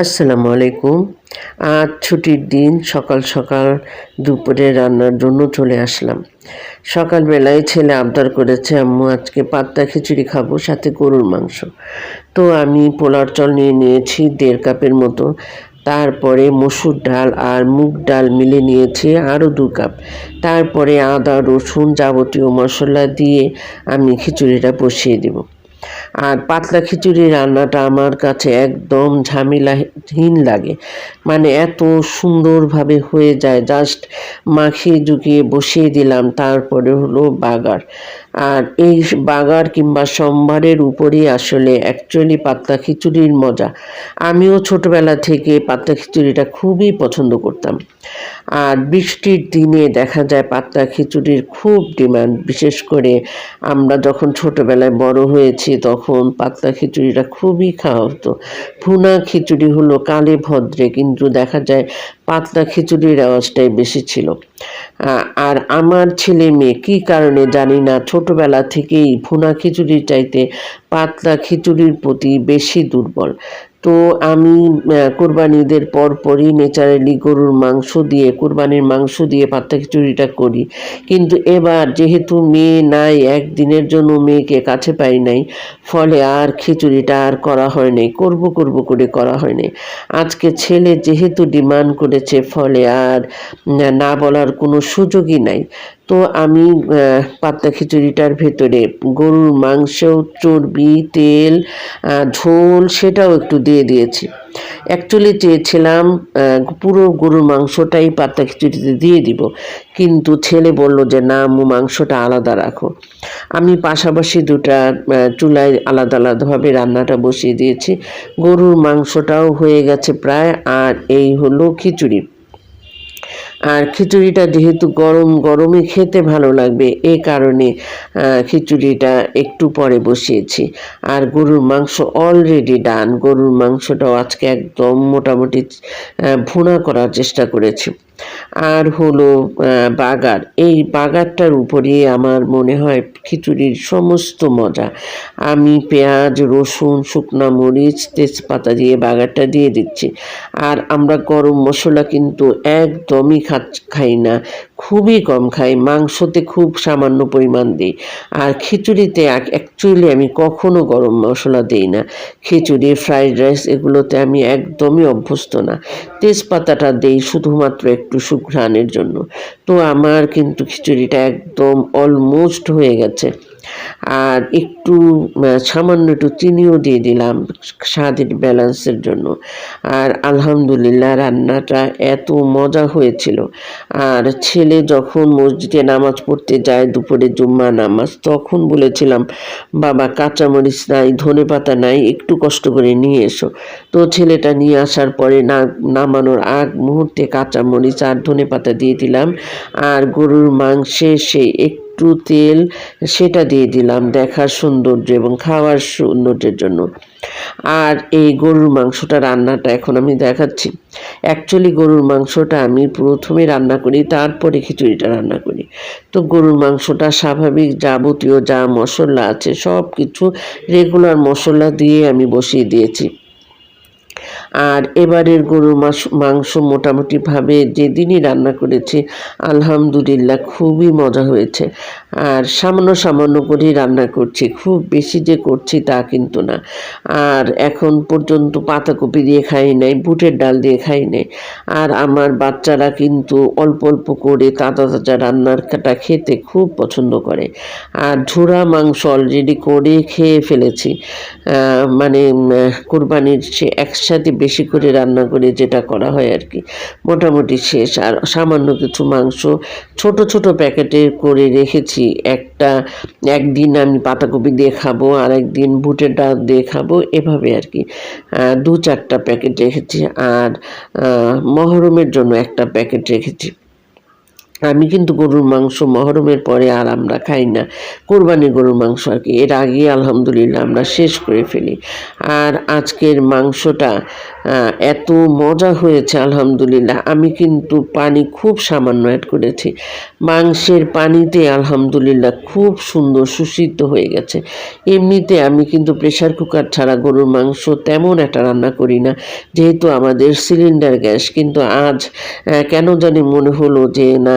আসসালামু আলাইকুম। আজ ছুটির দিন, সকাল সকাল দুপুরে রান্নার জন্য চলে আসলাম। সকালবেলায় ছেলে আবদার করেছে, আম্মু, আজকে পাত্তা খিচুড়ি খাব, সাথে গরুর মাংস। তো আমি পোলার চল নিয়ে নিয়েছি দেড় কাপের মতো। তারপরে মসুর ডাল আর মুগ ডাল মিলে নিয়েছি আরও দু কাপ। তারপরে আদা, রসুন যাবতীয় মশলা দিয়ে আমি খিচুড়িটা বসিয়ে দেবো। আর পাতলা খিচুড়ি রান্নাটা আমার কাছে একদম ঝামেলাহীন লাগে। মানে এত সুন্দরভাবে হয়ে যায়। জাস্ট মাখিয়ে জুকিয়ে বসিয়ে দিলাম, তারপরে হলো বাগার। আর এই বাগার কিংবা সম্ভারের উপরেই আসলে অ্যাকচুয়ালি পাতলা খিচুড়ির মজা। আমিও ছোটবেলা থেকে পাতলা খিচুড়িটা খুবই পছন্দ করতাম। আর বৃষ্টির দিনে দেখা যায় পাতলা খিচুড়ির খুব ডিমান্ড বিশেষ করে আমরা যখন ছোটবেলায় বড় হয়েছি তখন পাতলা খিচুড়িটা খুবই খাওয়া হতো। ভুনা খিচুড়ি হলো কালে ভদ্রে, কিন্তু দেখা যায় পাতলা খিচুড়ির আওয়াজটাই বেশি ছিল। আর আমার ছেলে মেয়ে, কী কারণে জানি না ছোটবেলা থেকেই ভুনা খিচুড়ির চাইতে পাতলা খিচুড়ির প্রতি বেশি দুর্বল। তো আমি কোরবানি ঈদের পরপরই নেচারালি গরুর মাংস দিয়ে, কোরবানির মাংস দিয়ে পাত্তা খিচুড়িটা করি। কিন্তু এবার যেহেতু মেয়ে নাই, একদিনের জন্য মেয়েকে কাছে পাই নাই, ফলে আর খিচুড়িটা আর করা হয় নাই, করব করব করে করা হয় নাই। আজকে ছেলে যেহেতু ডিমান্ড করেছে, ফলে আর না বলার কোনো সুযোগই নাই। তো আমি পাতলা খিচুড়িটার ভেতরে গরুর মাংস, চর্বি, তেল ঝোল সেটাও একটু দিয়ে দিয়েছি। অ্যাকচুয়ালি চেয়েছিলাম পুরো গরুর মাংসটাই পাতলা খিচুড়িতে দিয়ে দিব। কিন্তু ছেলে বলল যে, না মাংসটা আলাদা রাখো। আমি পাশাপাশি দুটা চুলায় আলাদা আলাদাভাবে রান্নাটা বসিয়ে দিয়েছি। গরুর মাংসটাও হয়ে গেছে প্রায়, আর এই হলো খিচুড়ি। আর খিচুড়িটা যেহেতু গরম, গরমে খেতে ভালো লাগবে, এ কারণে খিচুড়িটা একটু পরে বসিয়েছি। আর গরুর মাংস অলরেডি ডান গরুর মাংসটাও আজকে একদম মোটামুটি ভুনা করার চেষ্টা করেছি। আর হলো বাগার। এই বাগারটার উপরে আমার মনে হয় খিচুড়ির সমস্ত মজা। আমি পেঁয়াজ, রসুন, শুকনো মরিচ, তেজপাতা দিয়ে বাগারটা দিয়ে দিচ্ছি। আর আমরা গরম মশলা কিন্তু একদমই খাই না। খুবই কম খাই, মাংসতে খুব সামান্য পরিমাণ দিই। আর খিচুড়িতে অ্যাকচুয়ালি আমি কখনো গরম মশলা দিই না। খিচুড়ি ফ্রাইড রাইস এগুলোতে আমি একদমই অভ্যস্ত না। তেজপাতাটা দিই শুধুমাত্র একটু সুঘ্রাণের জন্য। তো আমার কিন্তু খিচুড়িটা একদম অলমোস্ট হয়ে গেছে। আর একটু সামান্য একটু চিনিও দিয়ে দিলাম স্বাদের ব্যালেন্সের জন্য। আর আলহামদুলিল্লাহ রান্নাটা এত মজা হয়েছিল। আর ছেলে যখন মসজিদে নামাজ পড়তে যায় দুপুরে জুম্মা নামাজ, তখন বলেছিলাম, বাবা, কাঁচামরিচ নাই, ধনে পাতা নাই, একটু কষ্ট করে নিয়ে এসো। তো ছেলেটা নিয়ে আসার পরে না, নামানোর আগ মুহূর্তে কাঁচামরিচ আর ধনে পাতা দিয়ে দিলাম। আর গরুর মাংসে সে একটু তেল সেটা দিয়ে দিলাম দেখার সৌন্দর্য এবং খাওয়ার সৌন্দর্যের জন্য। আর এই গরুর মাংসটা রান্নাটা এখন আমি দেখাচ্ছি। অ্যাকচুয়ালি গরুর মাংসটা আমি প্রথমে রান্না করি, তারপরে খিচুড়িটা রান্না করি। তো গরুর মাংসটা স্বাভাবিক যাবতীয় যা মশলা আছে সব কিছু রেগুলার মশলা দিয়ে আমি বসিয়ে দিয়েছি। আর এবারের গরু মাস মাংস মোটামুটিভাবে যেদিনই রান্না করেছি আলহামদুলিল্লাহ খুবই মজা হয়েছে। আর সামান্য সামান্য করেই রান্না করছি। খুব বেশি যে করছি তা কিন্তু না। আর এখন পর্যন্ত পাতাকপি দিয়ে খাই নাই, বুটের ডাল দিয়ে খাই নাই। আর আমার বাচ্চারা কিন্তু অল্প অল্প করে তাজা তাজা রান্নারটা খেতে খুব পছন্দ করে। আর ঝোড়া মাংস অলরেডি করে খেয়ে ফেলেছি। মানে কোরবানির সে একসাথে বেশি করে রান্না করে যেটা করা হয় আর কি। মোটামুটি শেষ। আর সামান্য কিছু মাংস ছোট ছোট প্যাকেটে করে রেখেছি। একটা, একদিন আমি পাতাকপি দিয়ে খাব আর একদিন বুটের ডাল দিয়ে খাব, এভাবে আর কি। দু চারটা প্যাকেট রেখেছি আর মহরমের জন্য একটা প্যাকেট রেখেছি। আমি কিন্তু গরুর মাংস মহরমের পরে আর আমরা খাই না। কোরবানি গরুর মাংস আর কি। এর আগে আলহামদুলিল্লাহ আমরা শেষ করে ফেলি। আর আজকের মাংসটা এত মজা হয়েছে আলহামদুলিল্লাহ। আমি কিন্তু পানি খুব সামান্য অ্যাড করেছি। মাংসের পানিতে আলহামদুলিল্লাহ খুব সুন্দর সুসিদ্ধ হয়ে গেছে। এমনিতে আমি কিন্তু প্রেশার কুকার ছাড়া গরুর মাংস তেমন একটা রান্না করি না। যেহেতু আমাদের সিলিন্ডার গ্যাস, কিন্তু আজ কেন জানি মনে হলো যে না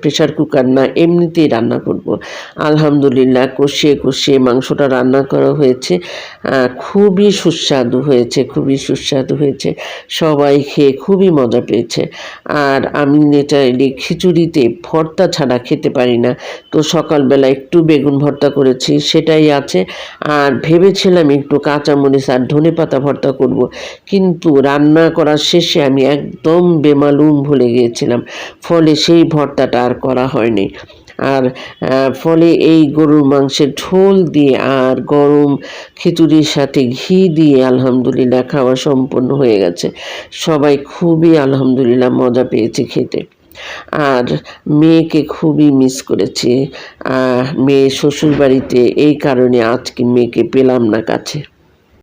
প্রেশার কুকার না, এমনিতেই রান্না করব। আলহামদুলিল্লাহ, কষিয়ে কষিয়ে মাংসটা রান্না করা হয়েছে। খুবই সুস্বাদু হয়েছে, খুবই সুস্বাদু হয়েছে। সবাই খেয়ে খুবই মজা পেয়েছে। আর আমি নেচারালি খিচুড়িতে ভর্তা ছাড়া খেতে পারি না। তো সকালবেলা একটু বেগুন ভর্তা করেছি, সেটাই আছে। আর ভেবেছিলাম একটু কাঁচামরিচ আর ধনে পাতা ভর্তা করব, কিন্তু রান্না করার শেষে আমি একদম বেমালুম ভুলে গিয়েছিলাম। ফলে সেই ভর্তাটা আর করা হয়নি। আর ফলে এই গরুর মাংসের ঝোল দিয়ে আর গরম খিচুড়ির সাথে ঘি দিয়ে আলহামদুলিল্লাহ খাওয়া সম্পন্ন হয়ে গেছে। সবাই খুবই আলহামদুলিল্লাহ মজা পেয়েছে খেতে। আর মেয়েকে খুবই মিস করেছি। মেয়ে শ্বশুর বাড়িতে এই কারণে আজকে মেয়েকে পেলাম না কাছে।